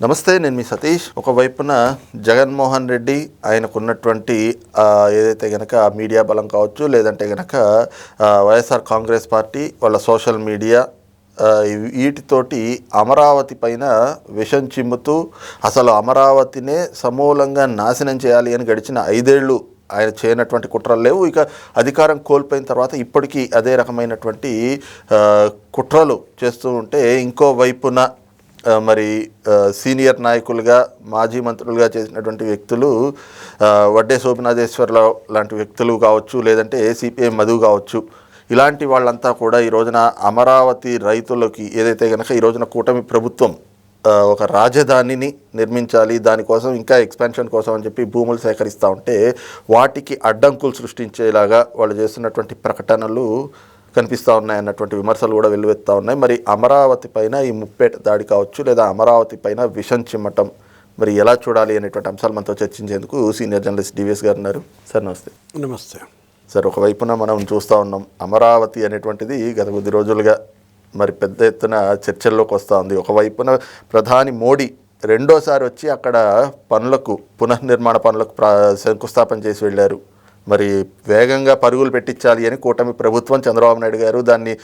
నమస్తే నేను మీ సతీష్. ఒకవైపున జగన్మోహన్ రెడ్డి ఆయనకున్నటువంటి ఏదైతే గనక మీడియా బలం కావచ్చు లేదంటే గనక వైఎస్ఆర్ కాంగ్రెస్ పార్టీ వాళ్ళ సోషల్ మీడియా వీటితోటి అమరావతి పైన విషం చిమ్ముతూ అసలు అమరావతినే సమూలంగా నాశనం చేయాలి అని గడిచిన ఐదేళ్ళు ఆయన చేయనటువంటి కుట్రలు లేవు. ఇక అధికారం కోల్పోయిన తర్వాత ఇప్పటికీ అదే రకమైనటువంటి కుట్రలు చేస్తూ ఉంటే ఇంకో వైపున మరి సీనియర్ నాయకులుగా మాజీ మంత్రులుగా చేసినటువంటి వ్యక్తులు వడ్డే శోభనాథేశ్వరరావు లాంటి వ్యక్తులు కావచ్చు లేదంటే సిపిఐ మధు కావచ్చు ఇలాంటి వాళ్ళంతా కూడా ఈ రోజున అమరావతి రైతులకి ఏదైతే కనుక ఈ రోజున కూటమి ప్రభుత్వం ఒక రాజధానిని నిర్మించాలి దానికోసం ఇంకా ఎక్స్పాన్షన్ కోసం అని చెప్పి భూములు సేకరిస్తూ ఉంటే వాటికి అడ్డంకులు సృష్టించేలాగా వాళ్ళు చేస్తున్నటువంటి ప్రకటనలు కనిపిస్తూ ఉన్నాయి అన్నటువంటి విమర్శలు కూడా వెల్లువెత్తా ఉన్నాయి. మరి అమరావతి పైన ఈ ముప్పేట దాడి కావచ్చు లేదా అమరావతి పైన విషం చిమ్మటం మరి ఎలా చూడాలి అనేటువంటి అంశాలు మనతో చర్చించేందుకు సీనియర్ జర్నలిస్ట్ డివిఎస్ గారు ఉన్నారు. సార్ నమస్తే. నమస్తే. సార్ ఒకవైపున మనం చూస్తూ ఉన్నాం అమరావతి అనేటువంటిది గత కొద్ది రోజులుగా మరి పెద్ద ఎత్తున చర్చల్లోకి వస్తూ ఉంది. ఒకవైపున ప్రధాని మోడీ రెండోసారి వచ్చి అక్కడ పనులకు పునర్నిర్మాణ పనులకు ప్రా శంకుస్థాపన చేసి వెళ్ళారు. మరి వేగంగా పరుగులు పెట్టించాలి అని కూటమి ప్రభుత్వం చంద్రబాబు నాయుడు గారు దాన్ని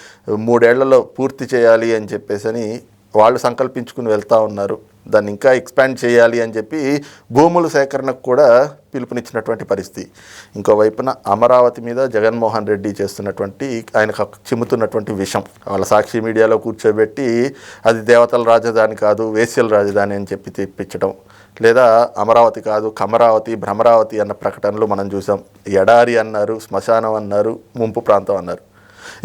మూడేళ్ళలో పూర్తి చేయాలి అని చెప్పేసి అని వాళ్ళు సంకల్పించుకుని వెళ్తూ ఉన్నారు. దాన్ని ఇంకా ఎక్స్పాండ్ చేయాలి అని చెప్పి భూముల సేకరణకు కూడా పిలుపునిచ్చినటువంటి పరిస్థితి. ఇంకోవైపున అమరావతి మీద జగన్మోహన్ రెడ్డి చేస్తున్నటువంటి ఆయన చిమ్ముతున్నటువంటి విషం. వాళ్ళ సాక్షి మీడియాలో కూర్చోబెట్టి అది దేవతల రాజధాని కాదు వేశ్యల రాజధాని అని చెప్పి తెప్పించడం లేదా అమరావతి కాదు కమరావతి భ్రమరావతి అన్న ప్రకటనలు మనం చూసాం. ఎడారి అన్నారు శ్మశానం అన్నారు ముంపు ప్రాంతం అన్నారు.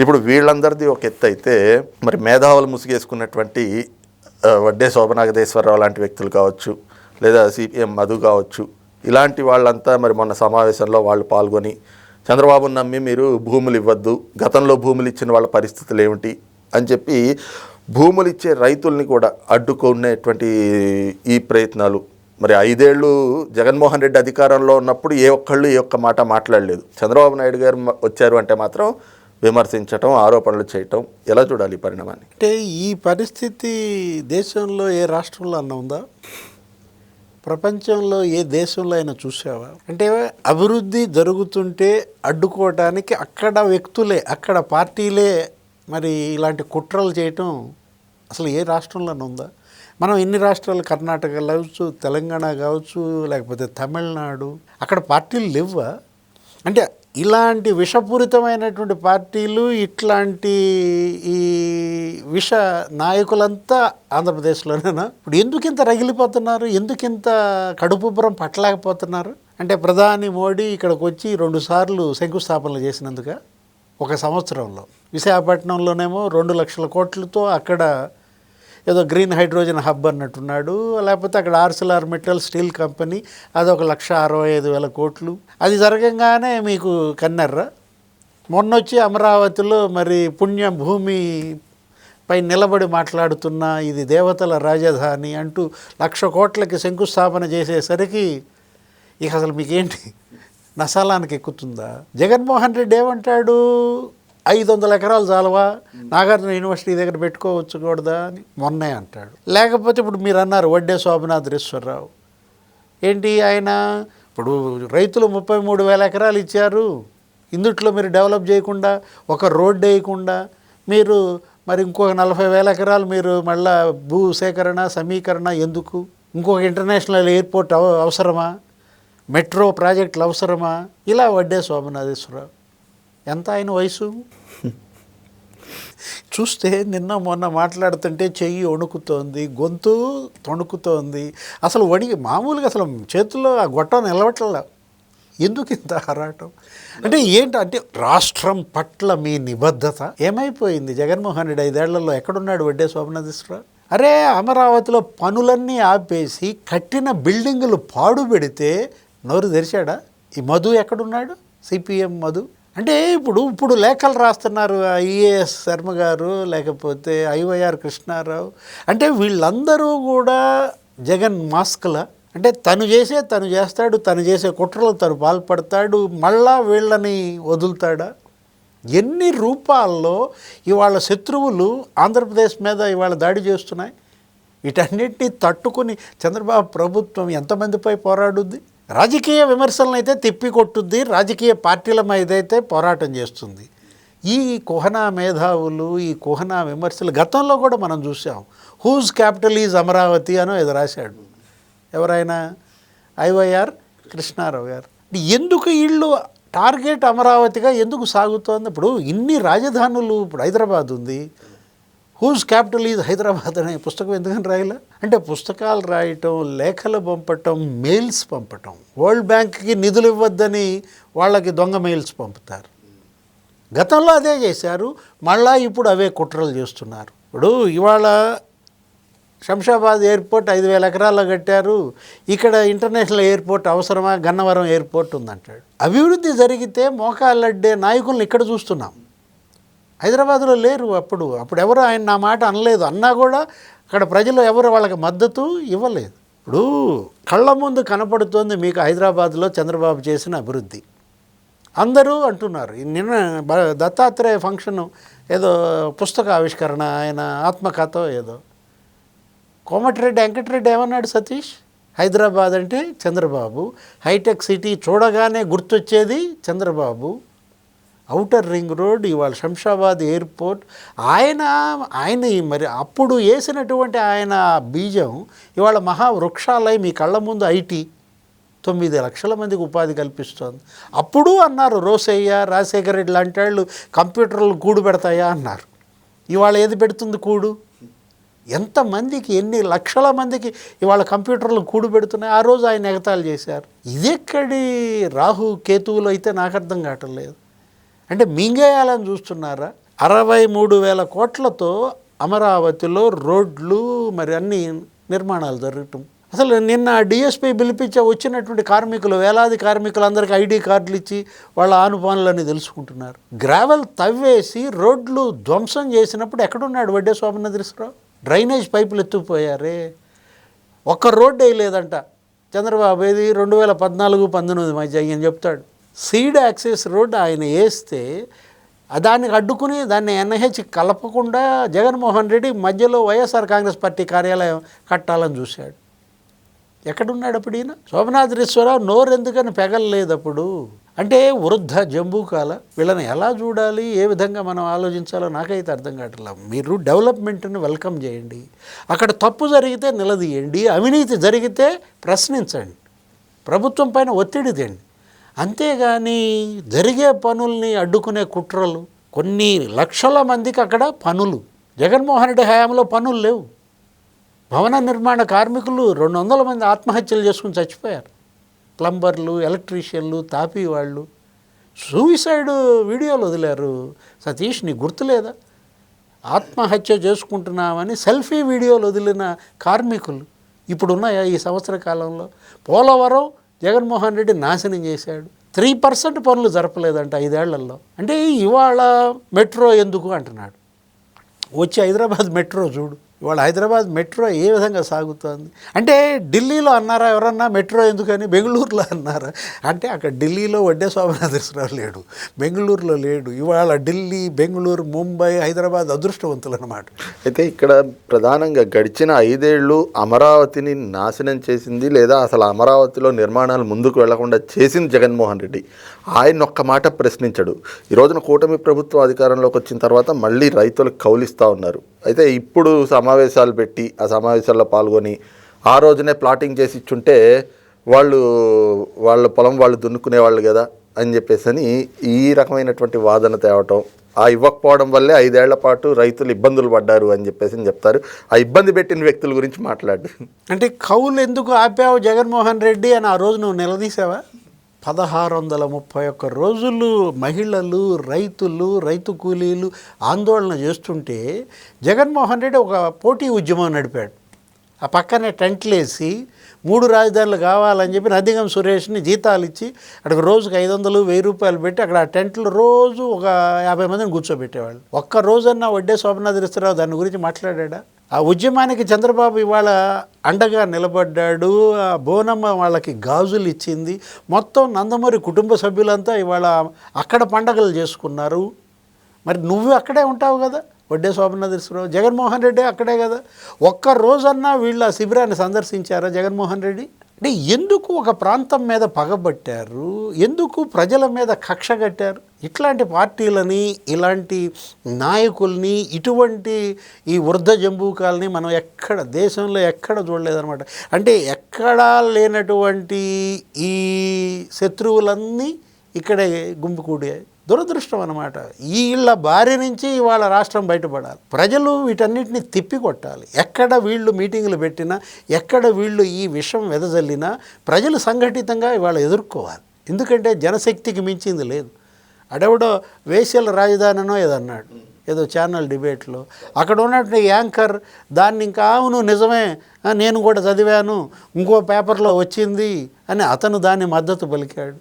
ఇప్పుడు వీళ్ళందరిది ఒక ఎత్తు అయితే మరి మేధావులు ముసుగేసుకున్నటువంటి వడ్డే శోభనాగదేశ్వరరావు లాంటి వ్యక్తులు కావచ్చు లేదా సిపిఎం మధు కావచ్చు ఇలాంటి వాళ్ళంతా మరి మొన్న సమావేశంలో వాళ్ళు పాల్గొని చంద్రబాబును నమ్మి మీరు భూములు ఇవ్వద్దు గతంలో భూములు ఇచ్చిన వాళ్ళ పరిస్థితులు ఏమిటి? అని చెప్పి భూములు ఇచ్చే రైతుల్ని కూడా అడ్డుకునేటువంటి ఈ ప్రయత్నాలు మరి ఐదేళ్ళు జగన్మోహన్ రెడ్డి అధికారంలో ఉన్నప్పుడు ఏ ఒక్కళ్ళు ఏ ఒక్క మాట మాట్లాడలేదు. చంద్రబాబు నాయుడు గారు వచ్చారు అంటే మాత్రం విమర్శించటం ఆరోపణలు చేయటం ఎలా చూడాలి ఈ పరిణామాన్ని? అంటే ఈ పరిస్థితి దేశంలో ఏ రాష్ట్రంలో అన్న ఉందా? ప్రపంచంలో ఏ దేశంలో అయినా చూసావా? అంటే అభివృద్ధి జరుగుతుంటే అడ్డుకోవడానికి అక్కడ వ్యక్తులే అక్కడ పార్టీలే మరి ఇలాంటి కుట్రలు చేయటం అసలు ఏ రాష్ట్రంలోనూ ఉందా? మనం ఎన్ని రాష్ట్రాలు కర్ణాటక కావచ్చు తెలంగాణ కావచ్చు లేకపోతే తమిళనాడు అక్కడ పార్టీలు లేవా అంటే ఇలాంటి విషపూరితమైనటువంటి పార్టీలు ఇట్లాంటి ఈ విష నాయకులంతా ఆంధ్రప్రదేశ్లోనేనా? ఇప్పుడు ఎందుకు ఇంత రగిలిపోతున్నారు? ఎందుకు ఇంత కడుపుబ్బరం పట్టలేకపోతున్నారు? అంటే ప్రధాని మోడీ ఇక్కడికి వచ్చి రెండు సార్లు శంకుస్థాపనలు చేసినందుక ఒక సంవత్సరంలో. విశాఖపట్నంలోనేమో రెండు లక్షల కోట్లతో అక్కడ ఏదో గ్రీన్ హైడ్రోజన్ హబ్ అన్నట్టున్నాడు. లేకపోతే అక్కడ ఆర్సిలార్ మెటల్ స్టీల్ కంపెనీ అది ఒక లక్ష అరవై ఐదు వేల కోట్లు. అది జరగంగానే మీకు కన్నెర్ర. మొన్న వచ్చి అమరావతిలో మరి పుణ్య భూమి పై నిలబడి మాట్లాడుతున్న ఇది దేవతల రాజధాని అంటూ లక్ష కోట్లకి శంకుస్థాపన చేసేసరికి ఇక అసలు మీకేంటి? నసాలానికి ఎక్కుతుందా జగన్మోహన్ రెడ్డి ఏమంటాడు? ఐదు వందల ఎకరాలు చాలవా? నాగార్జున యూనివర్సిటీ దగ్గర పెట్టుకోవచ్చుకూడదా అని మొన్నే అంటాడు. లేకపోతే ఇప్పుడు మీరు అన్నారు వడ్డే శోభనాథరేశ్వరరావు ఏంటి ఆయన? ఇప్పుడు రైతులు ముప్పై మూడు వేల ఎకరాలు ఇచ్చారు. ఇందుట్లో మీరు డెవలప్ చేయకుండా ఒక రోడ్డు వేయకుండా మీరు మరి ఇంకొక నలభై వేల ఎకరాలు మీరు మళ్ళా భూ సేకరణ సమీకరణ ఎందుకు? ఇంకొక ఇంటర్నేషనల్ ఎయిర్పోర్ట్ అవ అవసరమా? మెట్రో ప్రాజెక్టులు అవసరమా? ఇలా వడ్డే శోభనాథేశ్వరరావు ఎంత ఆయన వయసు? చూస్తే నిన్న మొన్న మాట్లాడుతుంటే చెయ్యి వణుకుతోంది గొంతు తొణుకుతోంది. అసలు వణికి మామూలుగా అసలు చేతుల్లో ఆ గొట్టం నిలవట్లే ఎందుకు ఇంత ఆరాటం? అంటే ఏంటి అంటే రాష్ట్రం పట్ల మీ నిబద్ధత? ఏమైపోయింది? జగన్మోహన్ రెడ్డి ఐదేళ్ళలో ఎక్కడున్నాడు వడ్డే శోభనాథేశ్వరరావు అరే అమరావతిలో పనులన్నీ ఆపేసి కట్టిన బిల్డింగులు పాడు పెడితే నోరు తెరిచాడా? ఈ మధు ఎక్కడున్నాడు? సిపిఎం మధు? అంటే ఇప్పుడు ఇప్పుడు లేఖలు రాస్తున్నారు ఐఏఎస్ శర్మ గారు లేకపోతే ఐవైఆర్ కృష్ణారావు. అంటే వీళ్ళందరూ కూడా జగన్ మాస్క్ల అంటే తను చేసే తను చేస్తాడు తను చేసే కుట్రలు తను పాల్పడతాడు మళ్ళా వీళ్ళని వదులుతాడా? ఎన్ని రూపాల్లో ఇవాళ శత్రువులు ఆంధ్రప్రదేశ్ మీద ఇవాళ దాడి చేస్తున్నాయి? వీటన్నిటిని తట్టుకుని చంద్రబాబు ప్రభుత్వం ఎంతమందిపై పోరాడుద్ది? రాజకీయ విమర్శలను అయితే తిప్పికొట్టుద్ది రాజకీయ పార్టీల మీదైతే పోరాటం చేస్తుంది. ఈ కుహనా మేధావులు ఈ కుహనా విమర్శలు గతంలో కూడా మనం చూసాం హూజ్ క్యాపిటల్ ఈజ్ అమరావతి అనో ఇది రాశాడు. ఎవరైనా? ఐవైఆర్ కృష్ణారావు గారు. ఎందుకు వీళ్ళు టార్గెట్ అమరావతిగా ఎందుకు సాగుతోంది? ఇప్పుడు ఇన్ని రాజధానులు ఇప్పుడు హైదరాబాద్ ఉంది హూజ్ క్యాపిటల్ ఈజ్ హైదరాబాద్ అనే పుస్తకం ఎందుకని రాయలే? అంటే పుస్తకాలు రాయటం లేఖలు పంపటం మెయిల్స్ పంపటం. వరల్డ్ బ్యాంక్కి నిధులు ఇవ్వద్దని వాళ్ళకి దొంగ మెయిల్స్ పంపుతారు. గతంలో అదే చేశారు మళ్ళా ఇప్పుడు అవే కుట్రలు చేస్తున్నారు. ఇప్పుడు ఇవాళ శంషాబాద్ ఎయిర్పోర్ట్ ఐదు వేల ఎకరాల్లో కట్టారు ఇక్కడ ఇంటర్నేషనల్ ఎయిర్పోర్ట్ అవసరమా? గన్నవరం ఎయిర్పోర్ట్ ఉందంటాడు. అభివృద్ధి జరిగితే మోకాళ్ళడ్డే నాయకులను ఇక్కడ చూస్తున్నాం. హైదరాబాద్లో లేరు అప్పుడు. అప్పుడు ఎవరు ఆయన నా మాట అనలేదు. అన్నా కూడా అక్కడ ప్రజలు ఎవరు వాళ్ళకి మద్దతు ఇవ్వలేదు. ఇప్పుడు కళ్ళ ముందు కనపడుతోంది మీకు హైదరాబాద్లో చంద్రబాబు చేసిన అభివృద్ధి. అందరూ అంటున్నారు. నిన్న దత్తాత్రేయ ఫంక్షన్ ఏదో పుస్తక ఆవిష్కరణ ఆయన ఆత్మకథ ఏదో. కోమటిరెడ్డి వెంకటరెడ్డి ఏమన్నాడు సతీష్? హైదరాబాద్ అంటే చంద్రబాబు. హైటెక్ సిటీ చూడగానే గుర్తొచ్చేది చంద్రబాబు. ఔటర్ రింగ్ రోడ్ ఇవాళ శంషాబాద్ ఎయిర్పోర్ట్. ఆయన ఆయన మరి అప్పుడు వేసినటువంటి ఆయన బీజం ఇవాళ మహావృక్షాలై మీ కళ్ళ ముందు ఐటీ. తొమ్మిది లక్షల మందికి ఉపాధి కల్పిస్తోంది. అప్పుడు అన్నారు రోసయ్య రాజశేఖర రెడ్డి లాంటి వాళ్ళు కంప్యూటర్లు కూడు పెడతాయా? అన్నారు. ఇవాళ ఏది పెడుతుంది కూడు? ఎంతమందికి ఎన్ని లక్షల మందికి ఇవాళ కంప్యూటర్లు కూడు పెడుతున్నాయి? ఆ రోజు ఆయన ఎగతాళి చేశారు. ఇదెక్కడి రాహు కేతువులు అయితే నాకు అర్థం కావటం లేదు. అంటే మింగేయాలని చూస్తున్నారా? అరవై మూడు వేల కోట్లతో అమరావతిలో రోడ్లు మరి అన్ని నిర్మాణాలు జరగటం. అసలు నిన్న డిఎస్పీ పిలిపించే వచ్చినటువంటి కార్మికులు వేలాది కార్మికులందరికీ ఐడి కార్డులు ఇచ్చి వాళ్ళ ఆనుపానులని తెలుసుకుంటున్నారు. గ్రావెల్ తవ్వేసి రోడ్లు ధ్వంసం చేసినప్పుడు ఎక్కడున్నాడు వడ్డే శోభనదృశ్వరావు డ్రైనేజ్ పైపులు ఎత్తుకుపోయారే. ఒక్క రోడ్డు వేయలేదంట. చంద్రబాబు ఏది? రెండు వేల పద్నాలుగు పంతొమ్మిది మధ్య అని చెప్తాడు. సీడ్ యాక్సెస్ రోడ్ ఆయన వేస్తే దానికి అడ్డుకుని దాన్ని ఎన్హెచ్ కలపకుండా జగన్మోహన్ రెడ్డి మధ్యలో వైఎస్ఆర్ కాంగ్రెస్ పార్టీ కార్యాలయం కట్టాలని చూశాడు. ఎక్కడున్నాడు అప్పుడు ఈయన? శోభనాథరేశ్వరరావు నోరు ఎందుకని పెగలలేదు అప్పుడు. అంటే వృద్ధ జంబూకాల వీళ్ళని ఎలా చూడాలి? ఏ విధంగా మనం ఆలోచించాలో నాకైతే అర్థం కావట్లేదు మీరు డెవలప్మెంట్ని వెల్కమ్ చేయండి. అక్కడ తప్పు జరిగితే నిలదీయండి. అవినీతి జరిగితే ప్రశ్నించండి. ప్రభుత్వం పైన ఒత్తిడి తేండి. అంతేగాని జరిగే పనుల్ని అడ్డుకునే కుట్రలు కొన్ని లక్షల మందికి అక్కడ పనులు. జగన్మోహన్ రెడ్డి హయాంలో పనులు లేవు. భవన నిర్మాణ కార్మికులు రెండు వందల మంది ఆత్మహత్యలు చేసుకుని చచ్చిపోయారు. ప్లంబర్లు ఎలక్ట్రీషియన్లు తాపీ వాళ్ళు. సూయిసైడ్ వీడియోలు వదిలారు. సతీష్ నీ గుర్తులేదా? ఆత్మహత్య చేసుకుంటున్నామని సెల్ఫీ వీడియోలు వదిలిన కార్మికులు. ఇప్పుడున్నాయా ఈ సంవత్సర కాలంలో? పోలవరం జగన్మోహన్ రెడ్డి నాశనం చేశాడు. త్రీ పర్సెంట్ పనులు జరపలేదంట ఐదేళ్ళలో. అంటే ఇవాళ మెట్రో ఎందుకు అంటున్నాడు. వచ్చి హైదరాబాద్ మెట్రో చూడు. ఇవాళ హైదరాబాద్ మెట్రో ఏ విధంగా సాగుతోంది? అంటే ఢిల్లీలో అన్నారా ఎవరన్నా మెట్రో ఎందుకని? బెంగళూరులో అన్నారా? అంటే అక్కడ ఢిల్లీలో వడ్డే శోభనాథేశ్వరరావు లేడు. బెంగళూరులో లేడు. ఇవాళ ఢిల్లీ బెంగళూరు ముంబై హైదరాబాద్ అదృష్టవంతులు అన్నమాట అయితే ఇక్కడ ప్రధానంగా గడిచిన ఐదేళ్ళు అమరావతిని నాశనం చేసింది లేదా అసలు అమరావతిలో నిర్మాణాలు ముందుకు వెళ్ళకుండా చేసింది జగన్మోహన్ రెడ్డి. ఆయన ఒక్క మాట ప్రశ్నించడు. ఈ రోజున కూటమి ప్రభుత్వం అధికారంలోకి వచ్చిన తర్వాత మళ్ళీ రైతులకు కౌలిస్తూ ఉన్నారు. అయితే ఇప్పుడు సమావేశాలు పెట్టి ఆ సమావేశాల్లో పాల్గొని ఆ రోజునే ప్లాటింగ్ చేసి ఇచ్చుంటే వాళ్ళు వాళ్ళ పొలం వాళ్ళు దున్నుకునేవాళ్ళు కదా అని చెప్పేసి అని ఈ రకమైనటువంటి వాదన తేవటం ఆ ఇవ్వకపోవడం వల్లే ఐదేళ్ళ పాటు రైతులు ఇబ్బందులు పడ్డారు అని చెప్పేసి అని చెప్తారు. ఆ ఇబ్బంది పెట్టిన వ్యక్తుల గురించి మాట్లాడు. అంటే కౌలు ఎందుకు ఆపావు జగన్మోహన్ రెడ్డి అని ఆ రోజు నువ్వు నిలదీసావా? పదహారు వందల ముప్పై ఒక్క రోజులు మహిళలు రైతులు రైతు కూలీలు ఆందోళన చేస్తుంటే జగన్మోహన్ రెడ్డి ఒక పోటీ ఉద్యమం నడిపాడు. ఆ పక్కనే టెంట్లేసి మూడు రాజధానులు కావాలని చెప్పి నదిగం సురేష్ని జీతాలు ఇచ్చి అక్కడికి రోజుకి ఐదు వందలు వెయ్యి రూపాయలు పెట్టి అక్కడ ఆ టెంట్లు రోజు ఒక యాభై మందిని కూర్చోబెట్టేవాళ్ళు. ఒక్క రోజన్నా వడ్డే శోభనాథరిస్తరావు దాని గురించి మాట్లాడా ఆ ఉద్యమానికి చంద్రబాబు ఇవాళ అండగా నిలబడ్డాడు. ఆ బోనమ్మ వాళ్ళకి గాజులు ఇచ్చింది. మొత్తం నందమూరి కుటుంబ సభ్యులంతా ఇవాళ అక్కడ పండగలు చేసుకున్నారు. మరి నువ్వు అక్కడే ఉంటావు కదా? వడ్డే శోభనాథేశ్వరరావు జగన్మోహన్ రెడ్డి అక్కడే కదా? ఒక్క రోజన్నా వీళ్ళు ఆ శిబిరాన్ని సందర్శించారా జగన్మోహన్ రెడ్డి? అంటే ఎందుకు ఒక ప్రాంతం మీద పగబట్టారు? ఎందుకు ప్రజల మీద కక్ష కట్టారు? ఇట్లాంటి పార్టీలని ఇలాంటి నాయకుల్ని ఇటువంటి ఈ వృద్ధ జంబూకాలని మనం ఎక్కడ దేశంలో ఎక్కడ చూడలేదన్నమాట. అంటే ఎక్కడా లేనటువంటి ఈ శత్రువులన్నీ ఇక్కడే గుంపుకూడాయి. దురదృష్టం అనమాట వీళ్ళ భార్య నుంచి ఇవాళ రాష్ట్రం బయటపడాలి. ప్రజలు వీటన్నిటిని తిప్పికొట్టాలి. ఎక్కడ వీళ్ళు మీటింగులు పెట్టినా ఎక్కడ వీళ్ళు ఈ విషయం వెదజల్లినా ప్రజలు సంఘటితంగా ఇవాళ ఎదుర్కోవాలి. ఎందుకంటే జనశక్తికి మించింది లేదు. అడెవడో వేశ్యల రాజధానినో ఏదన్నాడు. ఏదో ఛానల్ డిబేట్లో. అక్కడ ఉన్నటువంటి యాంకర్ దాన్ని ఇంకా అవును నిజమే. నేను కూడా చదివాను. ఇంకో పేపర్లో వచ్చింది. అని అతను దాన్ని మద్దతు పలికాడు.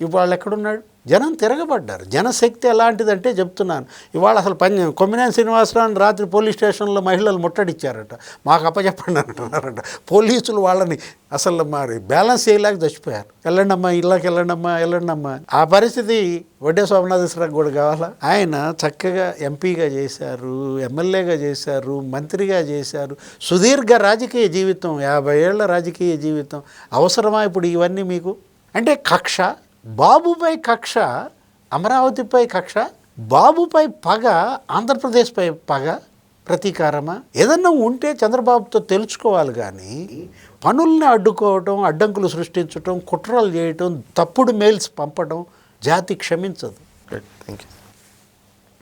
ఇప్పుడు వాళ్ళు ఎక్కడున్నాడు? జనం తిరగబడ్డారు. జనశక్తి ఎలాంటిదంటే చెప్తున్నాను. ఇవాళ అసలు పని కొమ్మినేని శ్రీనివాసరావు రాత్రి పోలీస్ స్టేషన్లో మహిళలు ముట్టడిచ్చారట. మాకు అప్పచెప్పండి అంటున్నారట. పోలీసులు వాళ్ళని అసలు మరి బ్యాలెన్స్ చేయలేక చచ్చిపోయారు. వెళ్ళండమ్మా ఇళ్ళకి వెళ్ళండమ్మా వెళ్ళండమ్మా ఆ పరిస్థితి వడ్డే సోమనాథేశ్వరరావు కూడా కావాలా? ఆయన చక్కగా ఎంపీగా చేశారు ఎమ్మెల్యేగా చేశారు మంత్రిగా చేశారు. సుదీర్ఘ రాజకీయ జీవితం యాభై ఏళ్ళ రాజకీయ జీవితం. అవసరమా ఇప్పుడు ఇవన్నీ మీకు? అంటే కక్ష బాబుపై కక్ష అమరావతిపై కక్ష బాబుపై పగ ఆంధ్రప్రదేశ్పై పగ ప్రతీకారమా? ఏదన్నా ఉంటే చంద్రబాబుతో తెలుసుకోవాలి కానీ పనుల్ని అడ్డుకోవటం అడ్డంకులు సృష్టించటం కుట్రలు చేయటం తప్పుడు మెయిల్స్ పంపడం జాతి క్షమించదు. Thank you